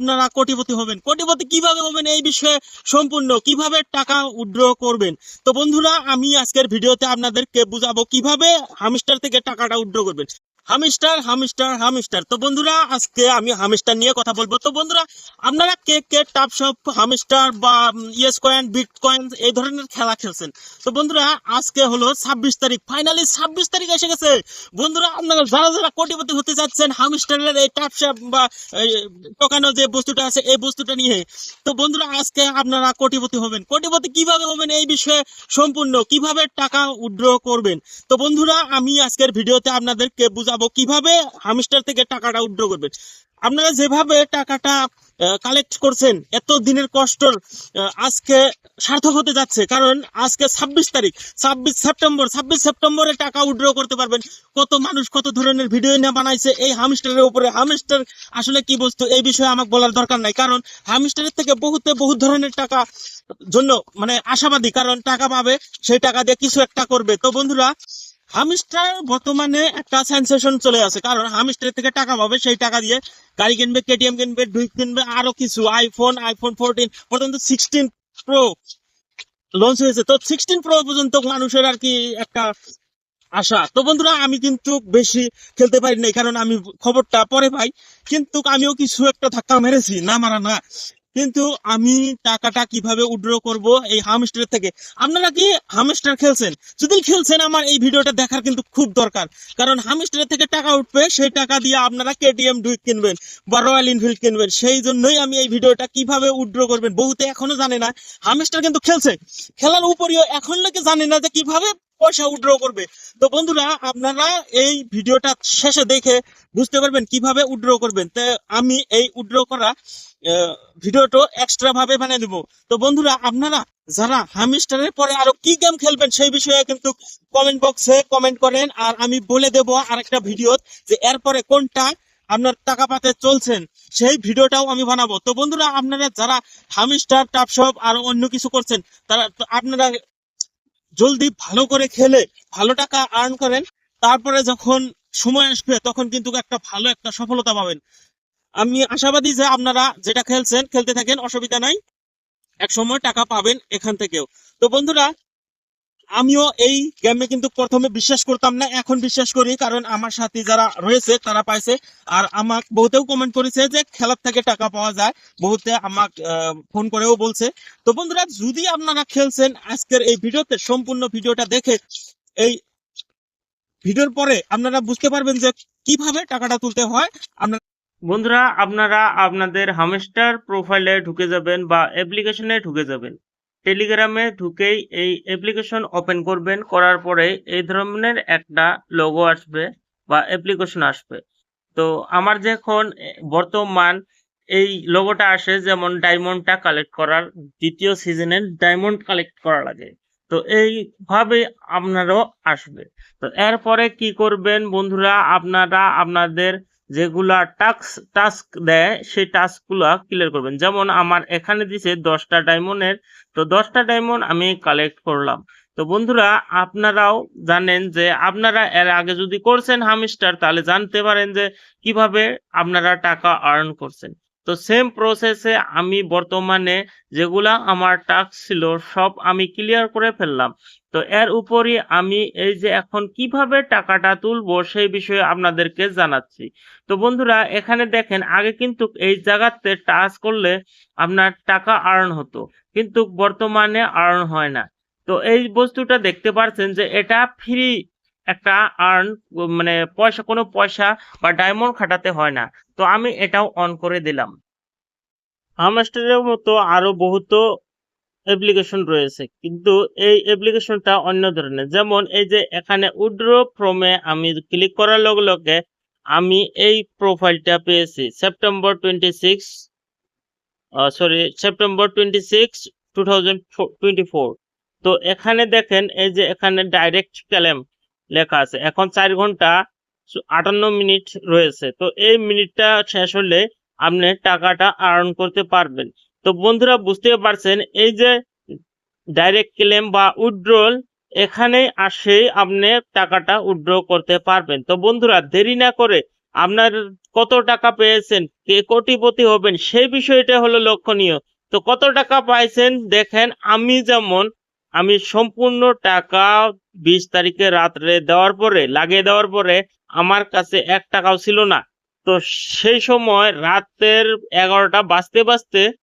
আপনারা কোটিপতি হবেন। কোটিপতি কীভাবে হবেন এই বিষয়ে সম্পূর্ণ, কীভাবে টাকা উইথড্র করবেন? তো বন্ধুরা, আমি আজকের ভিডিওতে আপনাদেরকে বুঝাবো কীভাবে হামিস্টার থেকে টাকাটা উইথড্র করবেন। Hamster Hamster Hamster. তো বন্ধুরা, আজকে আমি হামিস্টার নিয়ে কথা বলব। তো বন্ধুরা, আপনারা কে কে টাপ শপ হামিস্টার বা ইয়েস কয়েন, বিট কয়েন এই ধরনের খেলা খেলছেন? তো বন্ধুরা, আজকে হলো ছাব্বিশ তারিখ। ফাইনালি ছাব্বিশ তারিখ এসে গেছে। বন্ধুরা, আপনারা যারা যারা কোটিপতি হতে চাচ্ছেন হামিস্টারের এই টাপ শপ বা টোকানো যে বস্তুটা আছে, এই বস্তুটা নিয়ে, তো বন্ধুরা, আজকে আপনারা কোটিপতি হবেন। কোটিপতি কীভাবে হবেন এই বিষয়ে সম্পূর্ণ, কীভাবে টাকা উইথড্র করবেন? তো বন্ধুরা, আমি আজকের ভিডিওতে আপনাদেরকে বুঝাবো কীভাবে হামিস্টার থেকে টাকাটা উইথড্র করবেন আপনারা যেভাবে টাকাটা কালেক্ট করছেন, এত দিনের কষ্টর আজকে সার্থক হতে যাচ্ছে। কারণ আজকে ছাব্বিশ তারিখ, ছাব্বিশ সেপ্টেম্বর, ছাব্বিশ সেপ্টেম্বরে টাকা উইথড্র করতে পারবেন। কত মানুষ কত ধরনের ভিডিও নিয়ে বানাইছে, এই হামিস্টারের উপরে। হামিস্টার আসলে কি বস্তু, এই বিষয়ে আমাকে বলার দরকার নাই। কারণ হামিস্টারের থেকে বহুতে বহু ধরনের টাকা জন্য মানে আশাবাদী। কারণ টাকা পাবে, সেই টাকা দিয়ে কিছু একটা করবে। তো বন্ধুরা হামিস্টার বর্তমানে একটা সেন্সেশন চলে আছে, কারণ হামিস্টার থেকে টাকা পাবে, সেই টাকা দিয়ে গাড়ি কিনবে কেটিএম কিনবে ডুইক কিনবে, আরও কিছু আইফোন আইফোন ফোরটিন পর্যন্ত সিক্সটিন প্রো লঞ্চ হয়েছে। তো সিক্সটিন প্রো পর্যন্ত মানুষের আর কি একটা আশা। তো বন্ধুরা, আমি কিন্তু বেশি খেলতে পারি নাই, কারণ আমি খবরটা পরে পাই, কিন্তু আমিও কিছু একটা ধাক্কা মেরেছি, না মারা না। কিন্তু আমি টাকাটা কীভাবে উইথড্র করব এই হামস্টার থেকে? আপনারা কি হামস্টার খেলছেন? যদি খেলছেন, আমার এই ভিডিওটা দেখার কিন্তু খুব দরকার। কারণ হামস্টার থেকে টাকা উঠবে, সেই টাকা দিয়ে আপনারা কেটিএম ডুইক কিনবেন বা রয়্যাল এনফিল্ড কিনবেন। সেই জন্যই আমি এই ভিডিওটা কীভাবে উইথড্র করবেন বহুতে এখনও জানে না। হামস্টার কিন্তু খেলছে। খেলার উপরেও এখন লোকে জানে না যে কীভাবে পয়সা উইথড্র করবে। তো বন্ধুরা, আপনারা এই ভিডিওটা শেষে দেখে বুঝতে পারবেন কীভাবে উইথড্র করবেন। তো আমি এই উইথড্র করা ভিডিওটা এক্সট্রা ভাবে বানিয়ে দেবো। তো বন্ধুরা, আপনারা যারা হামিস্টারের পরে আরও কি গেম খেলবেন সেই বিষয়ে কিন্তু কমেন্ট বক্সে কমেন্ট করেন। আর আমি বলে দেবো আরেকটা ভিডিও যে এরপরে কোনটা আপনার টাকা পাতে চলছেন, সেই ভিডিওটাও আমি বানাবো। তো বন্ধুরা, আপনারা যারা হামিস্টার টাপশপ আর অন্য কিছু করছেন, তারা আপনারা জলদি ভালো করে খেলে, ভালো টাকা আর্ন করেন। তারপরে যখন সময় আসবে, তখন কিন্তু একটা ভালো একটা সফলতা পাবেন। আমি আশাবাদী যে আপনারা যেটা খেলছেন, খেলতে থাকেন, অসুবিধা নাই। এক সময় টাকা পাবেন এখান থেকেও। তো বন্ধুরা, আমিও এই গেমে কিন্তু প্রথমে বিশ্বাস করতাম না, এখন বিশ্বাস করি, কারণ আমার সাথে যারা রয়েছে, তারা পাইছে। আর আমাক বহুতেও কমেন্ট করেছে যে খেলার থেকে টাকা পাওয়া যায়। বহুতে আমাক ফোন করেও বলছে। তো বন্ধুরা, যদি আপনারা খেলছেন আজকের এই ভিডিওতে, সম্পূর্ণ ভিডিওটা দেখে এই ভিডিওর পরে আপনারা বুঝতে পারবেন যে কীভাবে টাকাটা তুলতে হয়। আপনারা বন্ধুরা, আপনারা আপনাদের হামস্টার প্রোফাইলে ঢুকে যাবেন বা অ্যাপ্লিকেশনে ঢুকে যাবেন। টেলিগ্রামে ঢুকেই এই অ্যাপ্লিকেশন ওপেন করবেন, করার পরে এই ধরনের একটা লোগো আসবে বা অ্যাপ্লিকেশন আসবে। তো আমার যখন বর্তমান এই লোগোটা আসে, যেমন ডায়মন্ডটা কালেক্ট করার দ্বিতীয় সিজনের ডায়মন্ড কালেক্ট করা লাগে। তো এইভাবে আপনারও আসবে। তো এরপরে কি করবেন বন্ধুরা, আপনারা আপনাদের যেগুলা টাস্ক টাস্ক দেয়, সেই টাস্কগুলা ক্লিয়ার করবেন। যেমন আমার এখানে দিছে দশটা ডায়মন্ডের তো দশটা ডায়মন্ড আমি কালেক্ট করলাম। তো বন্ধুরা, আপনারাও জানেন যে আপনারা এর আগে যদি করছেন হামিস্টার তাহলে জানতে পারেন যে কীভাবে আপনারা টাকা আর্ন করছেন। তো সেম প্রসেসে আমি বর্তমানে যেগুলা আমার টাস্ক ছিল, সব আমি ক্লিয়ার করে ফেললাম। তো এর উপরই আমি এই যে এখন কীভাবে টাকাটা তুলবো সেই বিষয়ে আপনাদেরকে জানাচ্ছি। তো বন্ধুরা, এখানে দেখেন, আগে কিন্তু এই জায়গাতে টাচ করলে আপনার টাকা আর্ন হতো, কিন্তু বর্তমানে আর্ন হয় না। তো এই বস্তুটা দেখতে পাচ্ছেন যে এটা ফ্রি একটা আর্ন মানে পয়সা, কোনো পয়সা বা ডায়মন্ড খাটাতে হয় না। তো আমি এটাও অন করে দিলাম। হামস্টারের মতো আরও বহুত অ্যাপ্লিকেশন রয়েছে। কিন্তু এই অ্যাপ্লিকেশনটা অন্য ধরনের। যেমন এই যে এখানে উড্রো ফ্রমে আমি ক্লিক করার লগে লগে আমি এই প্রোফাইলটা পেয়েছি। September twenty sorry September twenty six two তো এখানে দেখেন এই যে এখানে ডাইরেক্ট ক্লেম লেখা আছে। এখন চার ঘণ্টা আটান্ন মিনিট রয়েছে। তো এই মিনিটটা শেষ হলে আপনি টাকাটা আর্ন করতে পারবেন। তো বন্ধুরা বুঝতে পারছেন, এই যে ডাইরেক্ট ক্লেম বা উইথড্রল এখানে আসে আপনি টাকাটা উইথড্র করতে পারবেন। তো বন্ধুরা, দেরি না করে আপনার কত টাকা পেয়েছেন, কে কোটিপতি হবেন সেই বিষয়টা হলো লক্ষণীয়। তো কত টাকা পাইছেন, দেখেন আমি যেমন আমি সম্পূর্ণ টাকা বিশ তারিখে রাত্রে দেওয়ার পরে, লাগিয়ে দেওয়ার পরে আমার কাছে এক টাকাও ছিল না। তো সেই সময় রাতের এগারোটা বাজতে বাজতে